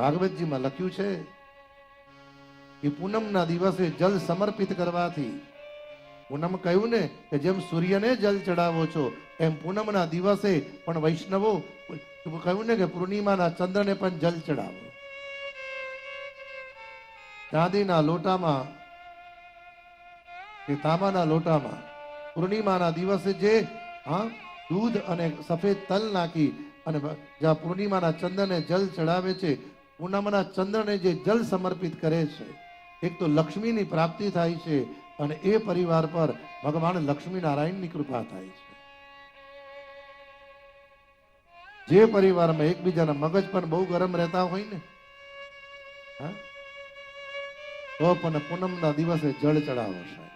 ભાગવતજીમાં લખ્યું છે કે પૂનમના દિવસે જલ સમર્પિત કરવાથી, પૂનમ કહ્યું ને કે જેમ સૂર્યને જલ ચડાવો છો, એમ પૂનમના દિવસે પણ વૈષ્ણવો કહ્યું ને કે પૂર્ણિમાના ચંદ્રને પણ જલ ચડાવો. ચાંદીના લોટામાં, કે તાંબાના લોટામાં પૂર્ણિમાના દિવસે જે, હા, દૂધ અને સફેદ તલ નાખી અને જ્યાં પૂર્ણિમાના ચંદ્રને જલ ચડાવે છે પૂનમના ચંદ્રને જે જલ સમર્પિત કરે છે, એક તો લક્ષ્મીની પ્રાપ્તિ થાય છે અને એ પરિવાર પર ભગવાન લક્ષ્મી નારાયણની કૃપા થાય છે. જે પરિવારમાં એકબીજાના મગજ પણ બહુ ગરમ રહેતા હોય ને તો પણ પૂનમના દિવસે જળ ચડાવો સાહેબ.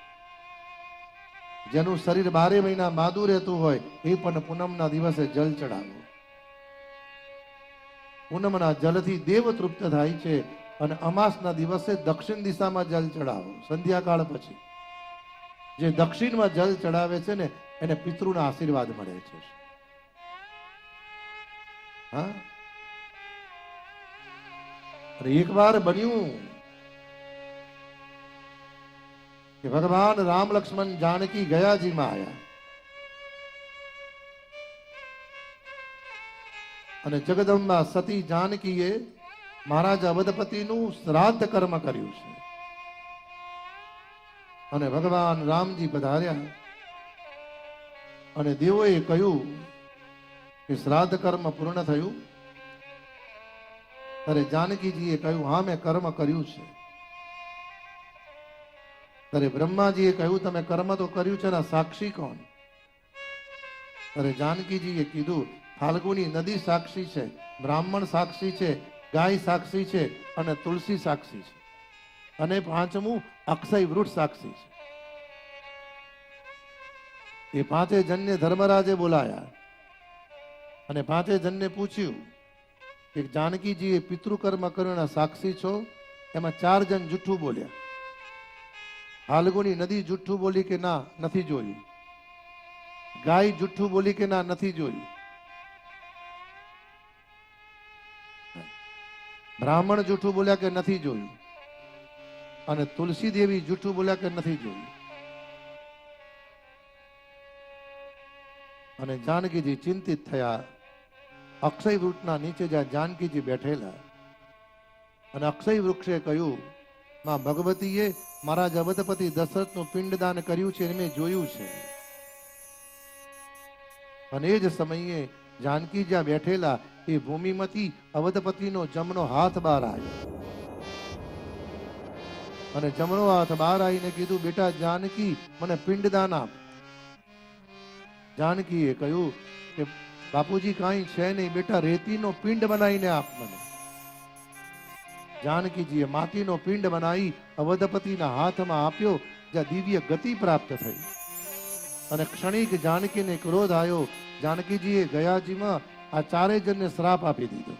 જેનું શરીર બારે મહિના માદું રહેતું હોય, એ પણ પૂનમના દિવસે જલ ચડાવો. પૂનમના જલથી દેવ તૃપ્ત થાય છે અને અમાસના દિવસે દક્ષિણ દિશામાં જલ ચડાવો. સંધ્યાકાળ પછી જે દક્ષિણમાં જલ ચડાવે છે ને, એને પિતૃના આશીર્વાદ મળે છે. એક વાર બન્યું કે ભગવાન રામ લક્ષ્મણ જાનકી ગયાજીમાં આવ્યા અને જગદંબા સતી જાનકીએ મહારાજ અવધપતિનું શ્રાદ્ધ કર્મ કર્યું છે. અને ભગવાન રામજી પધાર્યા. અને દેવોએ કહ્યું કે શ્રાદ્ધ કર્મ પૂર્ણ થયું. ત્યારે જાનકીજીએ કહ્યું, હા, મેં કર્મ કર્યું છે. ત્યારે બ્રહ્માજીએ કહ્યું, તમે કર્મ તો કર્યું છે ને સાક્ષી કોણ? ત્યારે જાનકીજીએ કીધું ફાલ્ગુની નદી સાક્ષી છે, બ્રાહ્મણ સાક્ષી છે, ગાય સાક્ષી છે અને તુલસી સાક્ષી છે. અને પાંચમું અક્ષય વૃક્ષ સાક્ષી છે. એ પાંચે જનને ધર્મરાજે બોલાયા. અને પાંચે જનને પૂછ્યું કે જાનકીજીએ પિતૃકર્મ કર્યોના સાક્ષી છો? એમાં ચાર જણ જૂઠું બોલ્યા. હાલગુની નદી જુઠ્ઠું બોલી કે ના નથી જોયું. ગાય જુઠ્ઠું બોલી કે ના નથી જોયું. બ્રાહ્મણ જૂઠું બોલ્યા કે નથી જોયું? અને તુલસી દેવી જૂઠું બોલ્યા કે નથી જોયું? અને જાનકીજી ચિંતિત થયા. અક્ષય વૃક્ષના નીચે જ્યાં જાનકીજી બેઠેલા. અને અક્ષય વૃક્ષે કહ્યું, માં ભગવતીએ મારા જગતપતિ દશરથનું પિંડદાન કર્યું છે, એને મેં જોયું છે. અને એ જ સમયે જાનકી જ્યાં બેઠેલા એ ભૂમિમાંથી અવધપતિનો જમનો હાથ બહાર આવ્યો. અને જમણો હાથ બહાર આવીને કીધું, બેટા જાનકી, મને પિંડદાન આપ. જાનકીએ કહ્યું કે, બાપુજી, કાંઈ છે નહીં, બેટા, રેતીનો પિંડ બનાવીને આપ મને. જાનકીજીએ માટીનો પિંડ બનાવી અવધપતિના હાથમાં આપ્યો, જ્યાં દિવ્ય ગતિ પ્રાપ્ત થઈ. અને ક્ષણિક જાનકીને ક્રોધ આવ્યો જાનકીજીએ ગયાજીમાં આ ચારે જણને શ્રાપ આપી દીધો.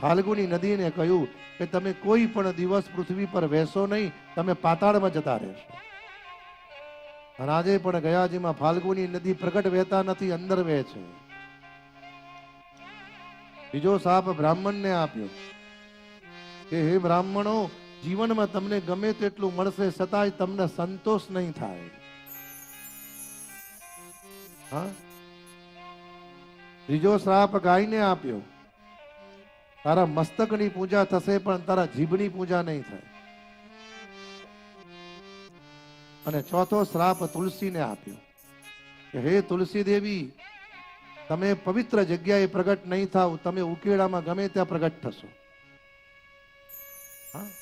ફાલ્ગુની નદીને કહ્યું કે તમે કોઈ પણ દિવસ પૃથ્વી પર વહેશો નહીં, તમે પાતાળમાં જતા રહેશો. અને આજે પણ ગયાજીમાં ફાલ્ગુની નદી પ્રગટ વહેતા નથી, અંદર વહે છે. બીજો સાપ બ્રાહ્મણને આપ્યો કે, હે બ્રાહ્મણો, જીવનમાં તમને ગમે તેટલું મળશે, છતાંય તમને સંતોષ નહીં થાય. ત્રીજો શ્રાપ ગાયને આપ્યો. તારા મસ્તકની પૂજા થશે પણ તારા જીભની પૂજા નહીં થાય. અને ચોથો શ્રાપ તુલસીને આપ્યો. કે હે તુલસી દેવી, તમે પવિત્ર જગ્યાએ પ્રગટ નહીં થાવ, તમે ઉકેડામાં ગમે ત્યાં પ્રગટ થશો.